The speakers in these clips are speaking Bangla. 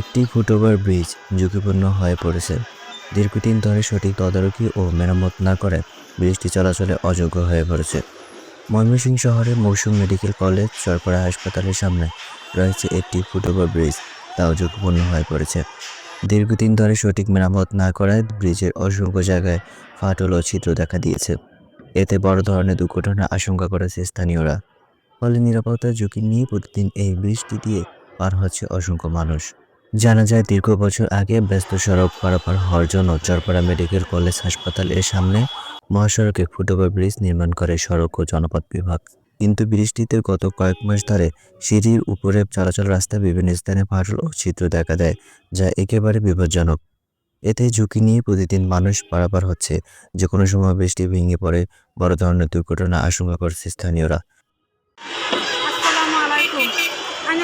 একটি ফুটওভার ব্রিজ ঝুঁকিপূর্ণ হয়ে পড়েছে। দীর্ঘদিন ধরে সঠিক তদারকি ও মেরামত না করে ব্রিজটি চলাচলে অযোগ্য হয়ে পড়েছে। ময়মনসিংহ শহরের মৌসুম মেডিকেল কলেজ, সরকারি হাসপাতালের সামনে রয়েছে একটি ফুটওভার ব্রিজ, তাও ঝুঁকিপূর্ণ হয়ে পড়েছে। দীর্ঘদিন ধরে সঠিক মেরামত না করায় ব্রিজের অসংখ্য জায়গায় ফাটল ও ছিদ্র দেখা দিয়েছে। এতে বড় ধরনের দুর্ঘটনার আশঙ্কা করেছে স্থানীয়রা। ফলে নিরাপত্তার ঝুঁকি নিয়ে প্রতিদিন এই ব্রিজটি দিয়ে পার হচ্ছে অসংখ্য মানুষ। জানা যায়, দীর্ঘ বছর আগে ব্যস্ত সড়ক পারাপার হওয়ার জন্য চরপাড়া মেডিকেল কলেজ হাসপাতাল এর সামনে মহাসড়কে ফুটওভার ব্রিজ নির্মাণ করে সড়ক ও জনপথ বিভাগ। কিন্তু ব্রিজটিতে গত কয়েক মাস ধরে সিঁড়ির উপরে চলাচল রাস্তায় বিভিন্ন স্থানে ফাটল ও ছিদ্র দেখা দেয়, যা একেবারে বিপজ্জনক। এতে ঝুঁকি নিয়ে প্রতিদিন মানুষ পারাপার হচ্ছে। যে কোনো সময় বৃষ্টি ভেঙে পড়ে, বড় ধরনের দুর্ঘটনা আশঙ্কা করছে স্থানীয়রা।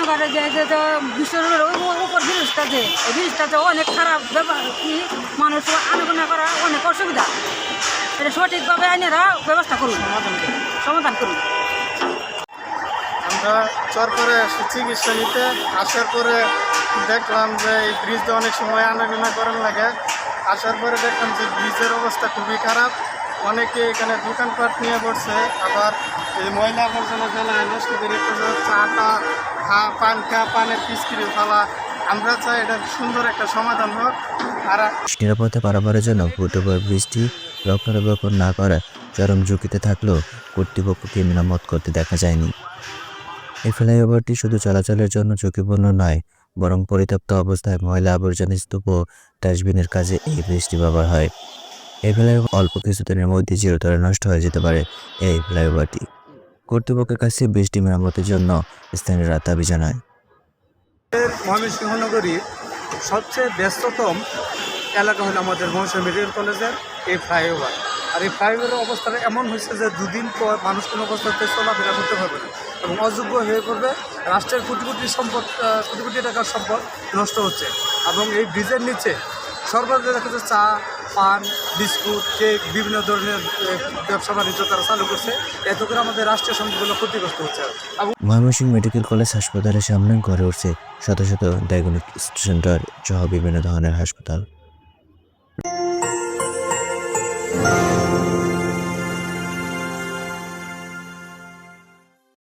ঘরে যে যে যে বিশ্বের উপর ব্রিজটা যে, এই ব্রিজটা যে অনেক খারাপ ব্যবহার কি মানুষ আনাগোনা করা অনেক অসুবিধা। এটা সঠিকভাবে আইনেরা ব্যবস্থা করুন সমাধান করুন আমরা চর করে চিকিৎসা নিতে আসার পরে দেখলাম যে এই ব্রিজটা অনেক সময় আনাগোনা করার লাগে। আসার পরে দেখলাম যে ব্রিজের অবস্থা খুবই খারাপ। অনেকে এখানে দোকানপাট নিয়ে পড়ছে আবার এই ময়লা আবর্জনা ফেলা নষ্ট করে চা টা খা, পান খা, পানের পিচকিরি ফেলা। আমরা চাই এটা সুন্দর একটা সমাধান হোক। আর নিরাপদে পারাপারের জন্য ফুটওভার ব্রিজটি রক্ষণাবেক্ষণ না করা চরম ঝুঁকিতে থাকলেও কর্তৃপক্ষকে মেরামত করতে দেখা যায়নি। এই ফ্লাইওভারটি শুধু চলাচলের জন্য ঝুঁকিপূর্ণ নয়, বরং পরিত্যক্ত অবস্থায় ময়লা আবর্জনা স্তূপ ও ডাস্টবিনের কাজে এই বৃষ্টি ব্যবহার হয়। এই ফ্লাইওভার অল্প কিছুদিনের মধ্যে চিরতরে নষ্ট হয়ে যেতে পারে এই ফ্লাইওভারটি। কর্তৃপক্ষের কাছে ব্রিজটি মেরামতের জন্য স্থানীয়রা দাবি জানায়। ময়মনসিংহ নগরীর সবচেয়ে ব্যস্ততম এলাকা হলো আমাদের মহসা মেডিকেল কলেজের এই ফ্লাইওভার। আর এই ফ্লাইওভারের অবস্থাটা এমন হয়েছে যে দুদিন পর মানুষ কোনো অবস্থাতে চলাফেরা করতে পারবে না এবং অযোগ্য হয়ে পড়বে, রাষ্ট্রের কোটি কোটি সম্পদ কোটি কোটি টাকার সম্পদ নষ্ট হচ্ছে এবং এই ব্রিজের নিচে সরকার দেখা যাচ্ছে চা পান, বিস্কুট, কেক, বিভিন্ন ধরনের ব্যবসা বাণিজ্য তারা চালু করছে। এত করে আমাদের রাষ্ট্রীয় সম্পদগুলো ক্ষতিগ্রস্ত হচ্ছে। ময়মনসিংহ মেডিকেল কলেজ হাসপাতালের সামনে গড়ে উঠছে শত শত ডায়াগনস্টিক সেন্টার সহ বিভিন্ন ধরনের হাসপাতাল।